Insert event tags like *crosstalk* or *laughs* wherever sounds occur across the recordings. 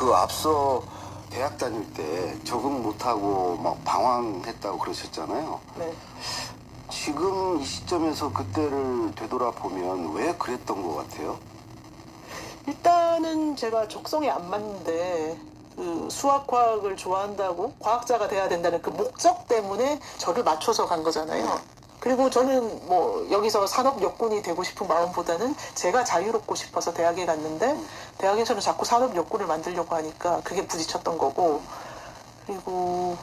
그 앞서 대학 다닐 때 적응 못하고 막 방황했다고 그러셨잖아요. 네. 지금 이 시점에서 그때를 되돌아보면 왜 그랬던 것 같아요? 일단은 제가 적성에 안 맞는데 그 수학 과학을 좋아한다고 과학자가 돼야 된다는 그 목적 때문에 저를 맞춰서 간 거잖아요. 그리고 저는 뭐 여기서 산업 여군이 되고 싶은 마음보다는 제가 자유롭고 싶어서 대학에 갔는데 대학에서는 자꾸 산업 여군을 만들려고 하니까 그게 부딪혔던 거고. 그리고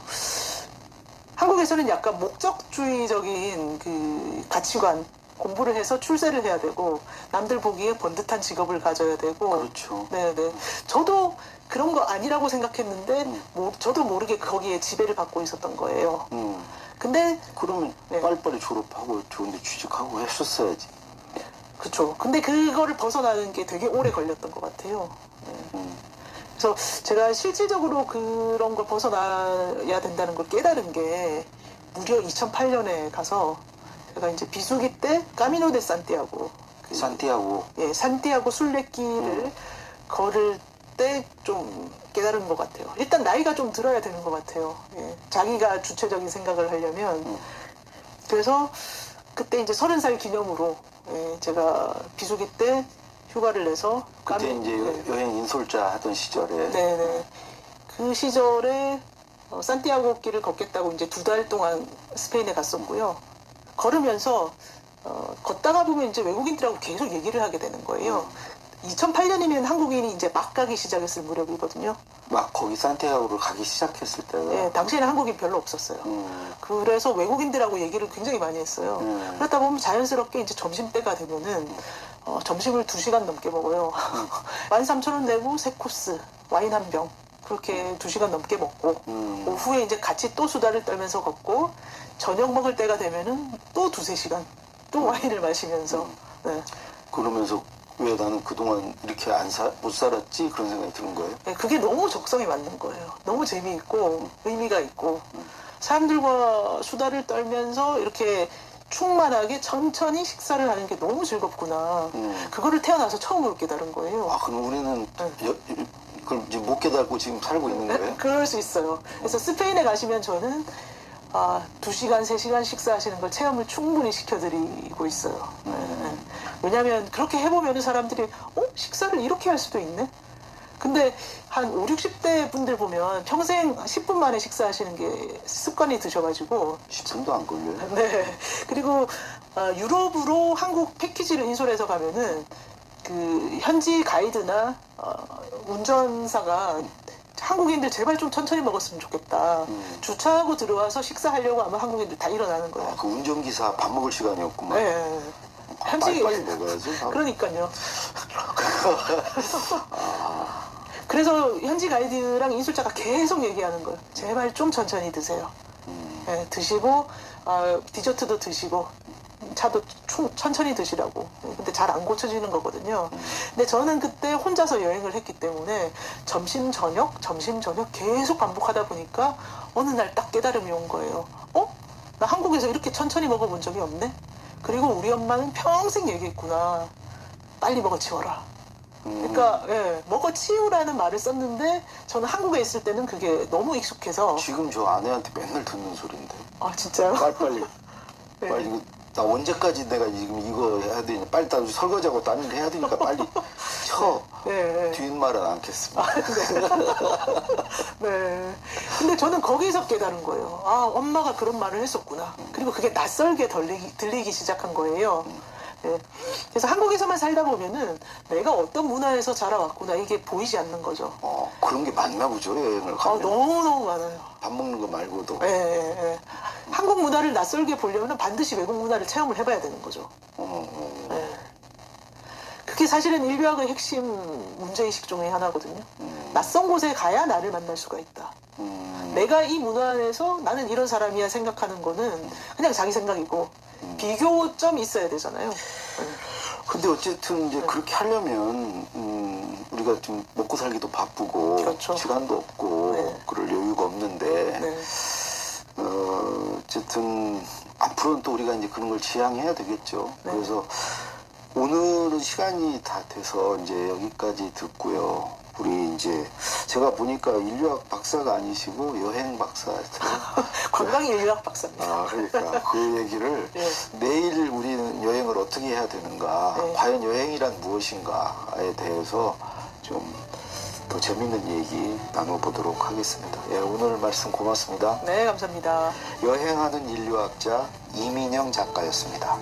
한국에서는 약간 목적주의적인 그 가치관 공부를 해서 출세를 해야 되고 남들 보기에 번듯한 직업을 가져야 되고 그렇죠. 네네 저도 그런 거 아니라고 생각했는데 음. 뭐, 저도 모르게 거기에 지배를 받고 있었던 거예요. 음. 근데 그러면 네. 빨리빨리 졸업하고 좋은데 취직하고 했었어야지. 그쵸. 근데 그거를 벗어나는 게 되게 오래 걸렸던 것 같아요. 네. 음. 그래서 제가 실질적으로 그런 걸 벗어나야 된다는 걸 깨달은 게 무려 2008년에 가서 제가 이제 비수기 때 까미노 데 산티아고 그 산티아고 예, 산티아고 순례길을 음. 걸을 때 좀 깨달은 것 같아요. 일단 나이가 좀 들어야 되는 것 같아요. 예, 자기가 주체적인 생각을 하려면 음. 그래서 그때 이제 서른 살 기념으로 예, 제가 비수기 때 휴가를 내서 그때 까미- 이제 네. 여- 여행 인솔자 하던 시절에 네네. 그 시절에 어, 산티아고 길을 걷겠다고 이제 두 달 동안 스페인에 갔었고요. 걸으면서 어, 걷다가 보면 이제 외국인들하고 계속 얘기를 하게 되는 거예요. 2008년이면 한국인이 이제 막 가기 시작했을 무렵이거든요. 막 거기 산티아고를 가기 시작했을 때가 예, 당시에는 한국인 별로 없었어요. 음. 그래서 외국인들하고 얘기를 굉장히 많이 했어요. 음. 그러다 보면 자연스럽게 이제 점심 때가 되면은 어, 점심을 두 시간 넘게 먹어요. *laughs* 13,000원 내고 세 코스 와인 한 병 그렇게 두 시간 넘게 먹고 음. 오후에 이제 같이 또 수다를 떨면서 걷고 저녁 먹을 때가 되면은 또 두세 시간 또 와인을 마시면서 네. 그러면서 왜 나는 그동안 이렇게 안 사, 못 살았지? 그런 생각이 드는 거예요. 네, 그게 너무 적성에 맞는 거예요. 너무 재미있고 의미가 있고 사람들과 수다를 떨면서 이렇게 충만하게 천천히 식사를 하는 게 너무 즐겁구나. 음. 그거를 태어나서 처음으로 깨달은 거예요. 아, 그럼 우리는 여, 그걸 이제 못 깨닫고 지금 살고 있는 네, 거예요? *laughs* 그럴 수 있어요. 그래서 스페인에 가시면 저는 아, 두 시간, 세 시간 식사하시는 걸 체험을 충분히 시켜드리고 있어요. 네, 네. 왜냐하면 그렇게 해보면 사람들이 어? 식사를 이렇게 할 수도 있네? 근데 한 5, 60대 분들 보면 평생 10분 만에 식사하시는 게 습관이 드셔가지고 10분도 안 걸려요. 네. 그리고 어, 유럽으로 한국 패키지를 인솔해서 가면은 그 현지 가이드나 어, 운전사가 한국인들 제발 좀 천천히 먹었으면 좋겠다. 음. 주차하고 들어와서 식사하려고 하면 한국인들 다 일어나는 거예요. 아, 그 운전기사 밥 먹을 시간이었구만. 네. 아, 현지 빨리빨리 먹어야지. 밥. 그러니까요. *laughs* 그래서 현지 가이드랑 인솔자가 계속 얘기하는 거예요. 제발 좀 천천히 드세요. 음. 예, 드시고 아, 디저트도 드시고 차도 충- 천천히 드시라고. 예, 근데 잘 안 고쳐지는 거거든요. 근데 저는 그때 혼자서 여행을 했기 때문에 점심 저녁 점심 저녁 계속 반복하다 보니까 어느 날 딱 깨달음이 온 거예요. 어? 나 한국에서 이렇게 천천히 먹어본 적이 없네. 그리고 우리 엄마는 평생 얘기했구나. 빨리 먹어 치워라. 음. 그러니까 예, 먹어 치우라는 말을 썼는데 저는 한국에 있을 때는 그게 너무 익숙해서 지금 저 아내한테 맨날 듣는 소리인데. 아 진짜요? 빨리빨리. *laughs* 네. 빨리 이거 나 언제까지 내가 지금 이거 해야 되냐. 빨리 나 설거지하고 딴일 해야 되니까 빨리 *laughs* 쳐. 네, 네. 뒷말은 않겠습니다. *laughs* 네. 근데 저는 거기서 깨달은 거예요. 아, 엄마가 그런 말을 했었구나. 그리고 그게 낯설게 들리기, 들리기 시작한 거예요. 네. 그래서 한국에서만 살다 보면은 내가 어떤 문화에서 자라왔구나 이게 보이지 않는 거죠. 어, 그런 게 많나 보죠, 여행을 아, 가면. 너무 너무 많아요. 밥 먹는 거 말고도. 예, 예, 예. 한국 문화를 낯설게 보려면 반드시 외국 문화를 체험을 해봐야 되는 거죠. 어, 어. 예. 그게 사실은 인류학의 핵심 문제의식 중에 하나거든요. 음, 낯선 곳에 가야 나를 만날 수가 있다. 음, 내가 이 문화 안에서 나는 이런 사람이야 생각하는 거는 그냥 자기 생각이고 음. 비교점이 있어야 되잖아요. 근데 어쨌든 이제 그렇게 하려면 음, 우리가 좀 먹고 살기도 바쁘고 그렇죠. 시간도 없고 네. 그럴 여유가 없는데 네. 어, 어쨌든 앞으로는 또 우리가 이제 그런 걸 지향해야 되겠죠. 네. 그래서 오늘은 시간이 다 돼서 이제 여기까지 듣고요. 우리 이제 제가 보니까 인류학 박사가 아니시고 여행 박사였어요. *laughs* 관광인류학 박사입니다. 아, 그러니까 그 얘기를 *laughs* 예. 내일 우리는 여행을 어떻게 해야 되는가, 네. 과연 여행이란 무엇인가에 대해서 좀 더 재밌는 얘기 나눠보도록 하겠습니다. 예, 오늘 말씀 고맙습니다. 네, 감사합니다. 여행하는 인류학자 이민영 작가였습니다.